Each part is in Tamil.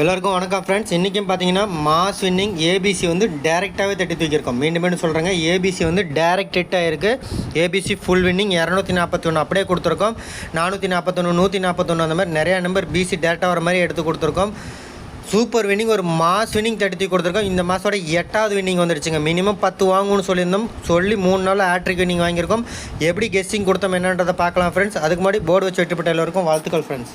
எல்லாருக்கும் வணக்கம் ஃப்ரெண்ட்ஸ் இன்றைக்கும் பார்த்தீங்கன்னா மாஸ் வின்னிங் ஏபிசி வந்து டேரெக்டாகவே தட்டி தூக்கியிருக்கோம். மீண்டும் மீண்டும் சொல்கிறேங்க ஏபிசி வந்து டேரெக்ட் ஹிட் ஆகிருக்கு ஏபிசி ஃபுல் வின்னிங் இரநூத்தி நாற்பத்தி ஒன்று அப்படியே கொடுத்துருக்கோம். நானூற்றி நாற்பத்தொன்று நூற்றி நாற்பத்தொன்று அந்த மாதிரி நிறையா நம்பர் பிசி டேரெக்டாக வர மாதிரி எடுத்து கொடுத்துருக்கோம். சூப்பர் வின்னிங் ஒரு மாஸ் வின்னிங் தட்டி கொடுத்துருக்கோம். இந்த மாதோட எட்டாவது வின்னிங் வந்துருச்சுங்க. மினிமம் பத்து வாங்கணும்னு சொல்லியிருந்தோம். சொல்லி மூணு நாள் ஆட்ரிக் வின்னிங் வாங்கியிருக்கோம். எப்படி கெஸ்டிங் கொடுத்தோம் என்னன்றதை பார்க்கலாம் ஃப்ரெண்ட்ஸ் அதுக்கு முன்னாடி போர்டு வச்சு வெட்டுப்பட்ட எல்லோருக்கும் வாழ்த்துக்கள் friends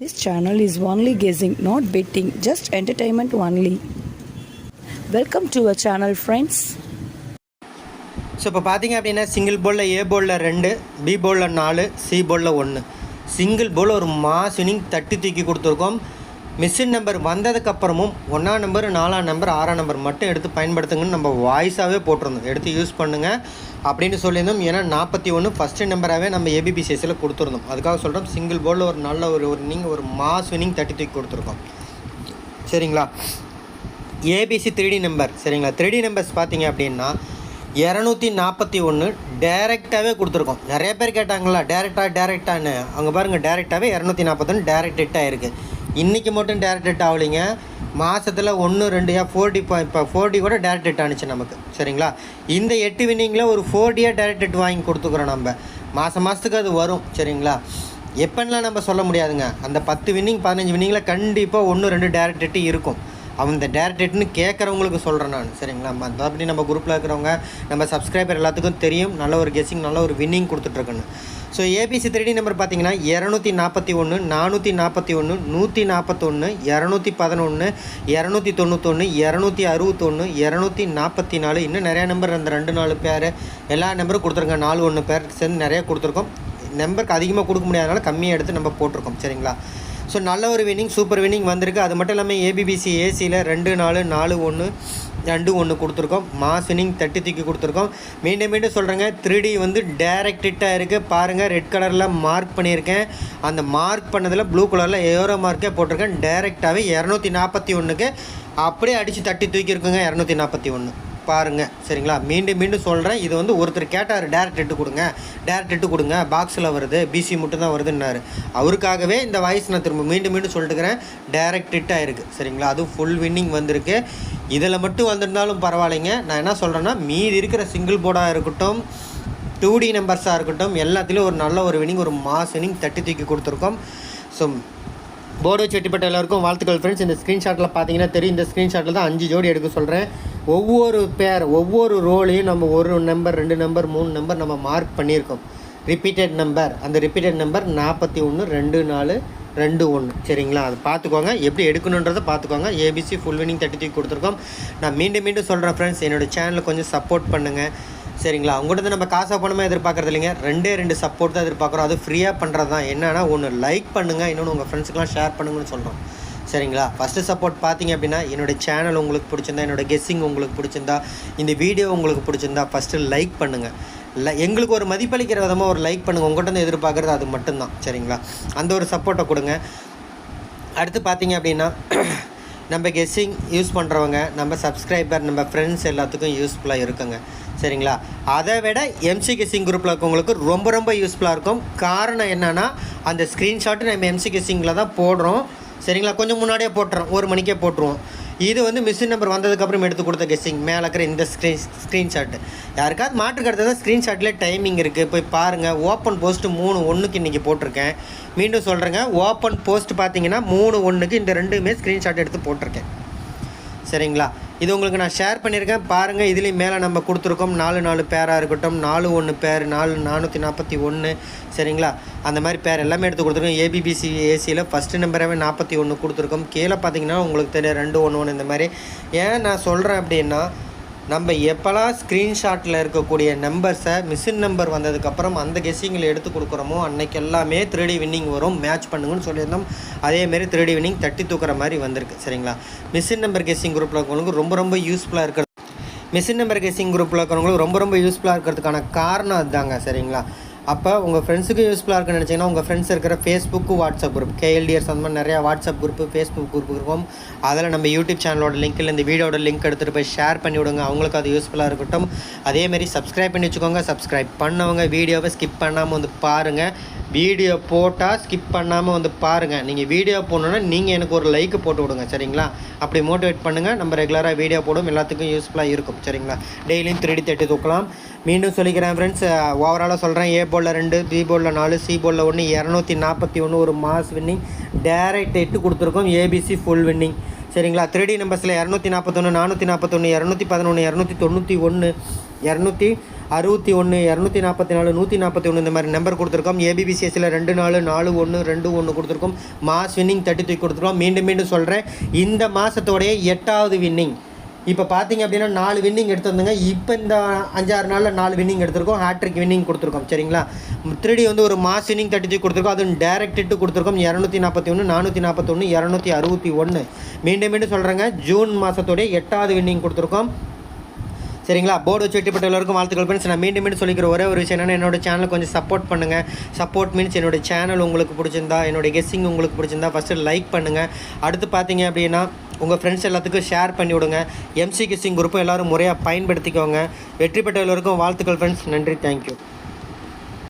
This channel is only guessing, not betting just entertainment only welcome to a channel friends so இப்போ பார்த்தீங்க அப்படின்னா சிங்கிள் போலில் ஏ போலில் ரெண்டு பி போலில் நாலு சி போலில் ஒன்று சிங்கிள் போல் ஒரு மாஸ் இன்னிங் தட்டி தூக்கி கொடுத்துருக்கோம் மிஷின் நம்பர் வந்ததுக்கப்புறமும் ஒன்றாம் நம்பர் நாலாம் நம்பர் ஆறாம் நம்பர் மட்டும் எடுத்து பயன்படுத்துங்கன்னு நம்ம வாய்ஸாகவே போட்டிருந்தோம். எடுத்து யூஸ் பண்ணுங்கள் அப்படின்னு சொல்லியிருந்தோம். ஏன்னா நாற்பத்தி ஒன்று ஃபஸ்ட்டு நம்பராகவே நம்ம ஏபிபிசிஎஸ்சில் கொடுத்துருந்தோம். அதுக்காக சொல்கிறோம் சிங்கிள் போர்டில் ஒரு நல்ல ஒரு ஒரு நீங்கள் ஒரு மாஸ் வினிங் தட்டி தூக்கி கொடுத்துருக்கோம். சரிங்களா? ஏபிசி த்ரீடி நம்பர் சரிங்களா? த்ரீடி நம்பர்ஸ் பார்த்தீங்க அப்படின்னா இரநூத்தி நாற்பத்தி ஒன்று டேரெக்டாகவே கொடுத்துருக்கோம். நிறைய பேர் கேட்டாங்களா டேரெக்டாக டேரெக்டான்னு அங்கே பாருங்கள் டேரெக்டாகவே இரநூத்தி நாற்பத்தொன்று டேரெக்ட் ஹிட் ஆகிருக்கு இன்றைக்கி மட்டும் டேரக்ட் ஹிட் ஆகலைங்க. மாதத்தில் ஒன்று ரெண்டு ஏன் ஃபோர் டி இப்போ ஃபோர் டி கூட டேரக்ட் ஹிட் ஆனிச்சு நமக்கு. சரிங்களா? இந்த எட்டு வின்னிங்கில் ஒரு ஃபோர் டேரக்ட் ஹிட் வாங்கி கொடுத்துக்குறோம் நம்ம. மாதம் மாதத்துக்கு அது வரும். சரிங்களா? எப்போன்னா நம்ம சொல்ல முடியாதுங்க. அந்த பத்து வின்னிங் பதினஞ்சு வின்னிங்கில் கண்டிப்பாக ஒன்று ரெண்டு டேரக்ட் ஹிட்டு இருக்கும். அவன் இந்த கேட்குறவங்களுக்கு சொல்கிறேன் நான் சரிங்களா? மற்றபடி நம்ம குரூப்பில் இருக்கிறவங்க நம்ம சப்ஸ்கிரைபர் எல்லாத்துக்கும் தெரியும். நல்ல ஒரு கெஸ்ஸிங் நல்ல ஒரு winning கொடுத்துட்ருக்குன்னு. So ABC three D number பார்த்தீங்கன்னா இரநூத்தி நாற்பத்தி ஒன்று நானூற்றி நாற்பத்தி ஒன்று நூற்றி நாற்பத்தொன்று இரநூத்தி பதினொன்று இரநூத்தி தொண்ணூத்தொன்று இரநூத்தி அறுபத்தொன்று இரநூத்தி நாற்பத்தி நாலு. இன்னும் நிறையா நம்பர் அந்த ரெண்டு நாலு பேர் எல்லா நம்பரும் கொடுத்துருங்க நாலு ஒன்று பேர் சேர்ந்து நிறைய கொடுத்துருக்கோம். நம்பருக்கு அதிகமாக கொடுக்க முடியாதனால கம்மியாக எடுத்து நம்ம போட்டிருக்கோம் சரிங்களா? ஸோ நல்ல ஒரு வின்னிங் சூப்பர் வின்னிங் வந்திருக்கு. அது மட்டும் இல்லாமல் ஏபிபிசி ஏசியில் ரெண்டு நாலு நாலு ஒன்று ரெண்டு ஒன்று கொடுத்துருக்கோம். மாஸ் வின்னிங் தட்டி தூக்கி கொடுத்துருக்கோம். மீண்டும் மீண்டும் சொல்கிறேங்க த்ரீ டி வந்து டேரக்ட் ஹிட்டாக இருக்குது பாருங்கள் ரெட் கலரில் மார்க் பண்ணியிருக்கேன். அந்த மார்க் பண்ணதில் ப்ளூ கலரில் ஏரோ மார்க்கே போட்டிருக்கேன். டேரெக்டாகவே இரநூத்தி நாற்பத்தி ஒன்றுக்கு அப்படியே அடித்து தட்டி தூக்கியிருக்குங்க இரநூத்தி நாற்பத்தி ஒன்று பாருங்கள் சரிங்களா? மீண்டும் மீண்டும் சொல்கிறேன் இது வந்து ஒருத்தர் கேட்டார் டேரக்ட் இட்டு கொடுங்க. டேரக்ட் இட்டு கொடுங்க. பாக்ஸில் வருது. பிசி மட்டும் தான் வருதுன்னாரு. அவருக்காகவே இந்த வாய்ஸ் நான் திரும்ப மீண்டும் மீண்டும் சொல்லிட்டுக்கிறேன். டேரக்ட் ஹிட்டாக ஆகிருக்கு சரிங்களா? அதுவும் ஃபுல் வின்னிங் வந்திருக்கு. இதில் மட்டும் வந்திருந்தாலும் பரவாயில்லைங்க. நான் என்ன சொல்கிறேன்னா மீதி இருக்கிற சிங்கிள் போர்டாக இருக்கட்டும் டூ டி நம்பர்ஸாக இருக்கட்டும் எல்லாத்துலேயும் ஒரு நல்ல ஒரு வினிங் ஒரு மாஸ் வினிங் தட்டி தூக்கி கொடுத்துருக்கோம். ஸோ போர்டு செட்டிப்பட்ட எல்லாருக்கும் வாழ்த்துக்கள் ஃப்ரெண்ட்ஸ் இந்த ஸ்க்ரீன்ஷாட்டில் பார்த்தீங்கன்னா தெரியும். இந்த ஸ்க்ரீன்ஷாட்டில் தான் அஞ்சு ஜோடி எடுக்க சொல்கிறேன் ஒவ்வொரு பேர் ஒவ்வொரு ரோலையும் நம்ம ஒரு நம்பர் ரெண்டு நம்பர் மூணு நம்பர் நம்ம மார்க் பண்ணியிருக்கோம். ரிப்பீட்டட் நம்பர் அந்த ரிப்பீட்டட் நம்பர் நாற்பத்தி ஒன்று ரெண்டு நாலு ரெண்டு ஒன்று சரிங்களா? அது பார்த்துக்கோங்க. எப்படி எடுக்கணுன்றதை பார்த்துக்கோங்க. ஏபிசி ஃபுல் வினிங் தட்டி தூக்கி கொடுத்துருக்கோம். நான் மீண்டும் மீண்டும் சொல்கிறேன் ஃப்ரெண்ட்ஸ் என்னோடய சேனலை கொஞ்சம் சப்போர்ட் பண்ணுங்கள் சரிங்களா? உங்கள்கிட்ட நம்ம காசை பணமாக எதிர்பார்க்குறது இல்லைங்க. ரெண்டே ரெண்டு சப்போர்ட் தான் எதிர்பார்க்குறோம். அது ஃப்ரீயாக பண்ணுறது தான் என்னென்னா ஒன்று லைக் பண்ணுங்கள் இன்னொன்று உங்கள் ஃப்ரெண்ட்ஸுக்கெலாம் ஷேர் பண்ணுங்கன்னு சொல்கிறோம் சரிங்களா? ஃபஸ்ட்டு சப்போர்ட் பார்த்தீங்க அப்படின்னா என்னோடய சேனல் உங்களுக்கு பிடிச்சிருந்தா என்னோடய கெஸ்ஸிங் உங்களுக்கு பிடிச்சிருந்தா இந்த வீடியோ உங்களுக்கு பிடிச்சிருந்தா ஃபஸ்ட்டு லைக் பண்ணுங்கள் இல்லை எங்களுக்கு ஒரு மதிப்பளிக்கிற விதமாக ஒரு லைக் பண்ணுங்கள் உங்கள்கிட்ட இருந்து எதிர்பார்க்குறது அது மட்டும்தான். சரிங்களா? அந்த ஒரு சப்போர்ட்டை கொடுங்க. அடுத்து பார்த்தீங்க அப்படின்னா நம்ம கெஸ்ஸிங் யூஸ் பண்ணுறவங்க நம்ம சப்ஸ்கிரைபர் நம்ம ஃப்ரெண்ட்ஸ் எல்லாத்துக்கும் யூஸ்ஃபுல்லாக இருக்குங்க. சரிங்களா? அதை விட எம்சி குரூப்பில் இருக்கவங்களுக்கு ரொம்ப ரொம்ப யூஸ்ஃபுல்லாக இருக்கும். காரணம் என்னென்னா அந்த ஸ்க்ரீன்ஷாட்டு நம்ம எம்சிகெசிங்கில் தான் போடுறோம். சரிங்களா? கொஞ்சம் முன்னாடியே போட்டுறோம். ஒரு மணிக்கே போட்டுருவோம். இது வந்து மிஷின் நம்பர் வந்ததுக்கப்புறம் எடுத்து கொடுத்த கெஸ்ஸிங் மேலே இருக்கிற இந்த ஸ்க்ரீன் ஸ்க்ரீன்ஷாட்டு யாருக்காவது மாற்று கருத்து ஸ்க்ரீன்ஷாட்டில் டைமிங் இருக்குது போய் பாருங்கள் ஓப்பன் போஸ்ட்டு மூணு ஒன்றுக்கு இன்றைக்கி போட்டிருக்கேன். மீண்டும் சொல்கிறேங்க ஓப்பன் போஸ்ட் பார்த்தீங்கன்னா மூணு ஒன்றுக்கு இந்த ரெண்டுமே ஸ்க்ரீன்ஷாட் எடுத்து போட்டிருக்கேன். சரிங்களா? இது உங்களுக்கு நான் ஷேர் பண்ணியிருக்கேன். பாருங்கள் இதுலேயும் மேலே நம்ம கொடுத்துருக்கோம். நாலு நாலு பேராக இருக்கட்டும். நாலு ஒன்று பேர் நாலு நானூற்றி நாற்பத்தி ஒன்று சரிங்களா? அந்த மாதிரி பேர் எல்லாமே எடுத்து கொடுத்துருக்கோம். ஏபிபிசி ஏசியில் ஃபஸ்ட்டு நம்பராகவே நாற்பத்தி ஒன்று கொடுத்துருக்கோம். கீழே பார்த்தீங்கன்னா உங்களுக்கு தெரியும் ரெண்டு ஒன்று ஒன்று இந்த மாதிரி. ஏன் நான் சொல்கிறேன் அப்படின்னா நம்ம எப்போல்லாம் ஸ்க்ரீன்ஷாட்டில் இருக்கக்கூடிய நம்பர்ஸை மிஷின் நம்பர் வந்ததுக்கப்புறம் அந்த கெஸ்ஸிங்கில் எடுத்து கொடுக்குறோமோ அன்றைக்கி எல்லாமே த்ரீடி வின்னிங் வரும். மேட்ச் பண்ணுங்கன்னு சொல்லியிருந்தோம். அதேமாரி த்ரீடி வின்னிங் தட்டி தூக்குற மாதிரி வந்திருக்கு. சரிங்களா? மிஷின் நம்பர் கெஸ்ஸிங் குரூப்பில் இருக்கிறவங்களுக்கு ரொம்ப ரொம்ப யூஸ்ஃபுல்லாக இருக்கிறது. மிஷின் நம்பர் கெஸ்ஸிங் குரூப்பில் இருக்கிறவங்களுக்கு ரொம்ப ரொம்ப யூஸ்ஃபுல்லாக இருக்கிறதுக்கான காரணம் அதுதாங்க. சரிங்களா? அப்போ உங்கள் ஃப்ரெண்ட்ஸுக்கு யூஸ்ஃபுல்லாக இருக்குன்னு நினச்சிங்கன்னா உங்கள் ஃப்ரெண்ட்ஸ் இருக்கிற ஃபேஸ்புக்கு வாட்ஸ்அப் குரூப் கேஎல்டிஎஸ் அந்த மாதிரி நிறையா வாட்ஸ்அப் குரூப்பு ஃபேஸ்புக் குரூப் இருக்கும். அதில் நம்ம யூடியூப் சேனலோட லிங்க்கில் இந்த வீடியோட லிங்க் எடுத்துகிட்டு போய் ஷேர் பண்ணி விடுங்க. அவங்களுக்கு அது யூஸ்ஃபுல்லாக இருக்கட்டும். அதேமாரி சப்ஸ்கிரைப் பண்ணி வச்சுக்கோங்க. சப்ஸ்கிரைப் பண்ணவங்க வீடியோவை ஸ்கிப் பண்ணாமல் வந்து பாருங்கள் வீடியோ போட்டால் ஸ்கிப் பண்ணாமல் வந்து பாருங்கள் நீங்கள் வீடியோ போடணுன்னா நீங்கள் எனக்கு ஒரு லைக் போட்டு விடுங்க சரிங்களா? அப்படி மோட்டிவேட் பண்ணுங்கள் நம்ம ரெகுலராக வீடியோ போடும். எல்லாத்துக்கும் யூஸ்ஃபுல்லாக இருக்கும் சரிங்களா? டெய்லியும் திருடி தட்டி தூக்கலாம். மீண்டும் சொல்லிக்கிறேன் ஃப்ரெண்ட்ஸ் ஓவராலாக சொல்கிறேன் ஏ போலில் ரெண்டு பி போலில் நாலு சி போலில் ஒன்று இரநூத்தி நாற்பத்தி ஒன்று ஒரு மாஸ் வின்னிங் டேரக்ட் எட்டு கொடுத்துருக்கோம். ஏபிசி ஃபுல் வின்னிங் சரிங்களா? த்ரீடி நம்பர்ஸில் இரநூத்தி நாற்பத்தொன்று நானூற்றி நாற்பத்தொன்று இரநூத்தி பதினொன்று இரநூத்தி தொண்ணூற்றி ஒன்று இரநூத்தி அறுபத்தி ஒன்று இரநூத்தி நாற்பத்தி நாலு நூற்றி நாற்பத்தி ஒன்று இந்த மாதிரி நம்பர் கொடுத்துருக்கோம். ஏபிபிசிஎஸ்சியில் ரெண்டு நாலு நாலு ஒன்று ரெண்டு ஒன்று கொடுத்துருக்கோம். மாஸ் வின்னிங் தேர்ட்டி தூக்கி கொடுத்துருக்கோம். மீண்டும் மீண்டும் சொல்கிறேன் இந்த மாதத்தோடைய எட்டாவது வின்னிங் இப்போ பார்த்தீங்க அப்படின்னா நாலு வின்னிங் எடுத்திருந்தோங்க. இப்போ இந்த அஞ்சாறு நாளில் நாலு வின்னிங் எடுத்திருக்கோம். ஹேட்ரிக் வின்னிங் கொடுத்துருக்கோம். சரிங்களா? திருடி வந்து ஒரு மாஸ் வின்னிங் தேர்ட்டி த்ரீ கொடுத்துருக்கோம். அதுவும் டேரக்டிட்டு கொடுத்துருக்கோம். இரநூத்தி நாற்பத்தி ஒன்று நானூற்றி நாற்பத்தொன்று இரநூத்தி அறுபத்தி ஒன்று மீண்டும் மீண்டும் சொல்கிறேங்க ஜூன் மாதத்தோடைய எட்டாவது வின்னிங் கொடுத்துருக்கோம். சரிங்களா? போர்டு வச்சு வெட்டிப்பட்ட எல்லாருக்கும் வாழ்த்துக்கள் ஃப்ரெண்ட்ஸ் நான் மீண்டும் மீண்டும் சொல்லிக்கிற ஒரே ஒரு விஷயம் என்னென்னா என்னோட சேனலை கொஞ்சம் சப்போர்ட் பண்ணுங்கள் சப்போர்ட் மீன்ஸ் என்னோட சேனல் உங்களுக்கு பிடிச்சிருந்தா என்னோட கெஸ்ஸிங் உங்களுக்கு பிடிச்சிருந்தா ஃபஸ்ட்டு லைக் பண்ணுங்கள் அடுத்து பார்த்தீங்க அப்படின்னா உங்கள் ஃப்ரெண்ட்ஸ் எல்லாத்துக்கும் ஷேர் பண்ணி விடுங்க. எம்சி கெஸ்ஸிங் குரூப்பும் எல்லோரும் முறையாக பயன்படுத்திக்கோங்க. வெற்றி பெற்ற எல்லோருக்கும் வாழ்த்துக்கள் ஃப்ரெண்ட்ஸ் நன்றி. தேங்க்யூ